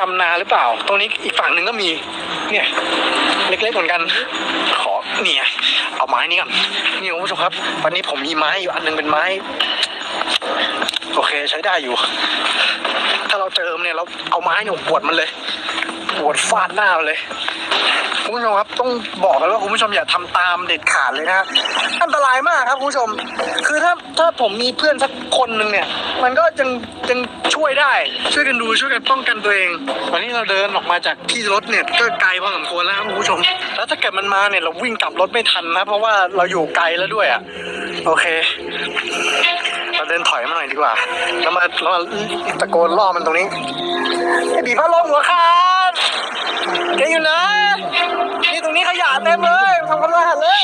ทำนาหรือเปล่า ตรงนี้อีกฝั่งหนึ่งก็มี เนี่ย เล็กๆเหมือนกัน ขอเนี่ยเอาไม้นี้ก่อนนี่คุณผู้ชมครับ วันนี้ผมมีไม้อยู่อันหนึงเป็นไม้ โอเคใช้ได้อยู่ ถ้าเราเจอมันเนี่ยเราเอาไม้เนี่ยปวดมันเลย ปวดฟาดหน้าเลยคุณผู้ชมครับต้องบอกกันว่าคุณผู้ชมอย่าทำตามเด็ดขาดเลยนะฮะอันตรายมากครับคุณผู้ชม คือถ้าถ้าผมมีเพื่อนสักคนหนึ่งเนี่ย มันก็ยังยังช่วยได้ ช่วยกันดูช่วยกันป้องกันตัวเอง วันนี้เราเดินออกมาจากที่รถเนี่ยก็ไกลพอสมควรแล้วครับคุณผู้ชม แล้วถ้าเกิดมันมาเนี่ยเราวิ่งกลับรถไม่ทันนะ เพราะว่าเราอยู่ไกลแล้วด้วยอะโอเคเราเดินถอยมาหน่อยดีกว่า แล้วมาแล้วมาตะโกนล่อมันตรงนี้ไอ้บีพัดลมหัวขา ขยะเต็มเลยทำความสะอาดเลย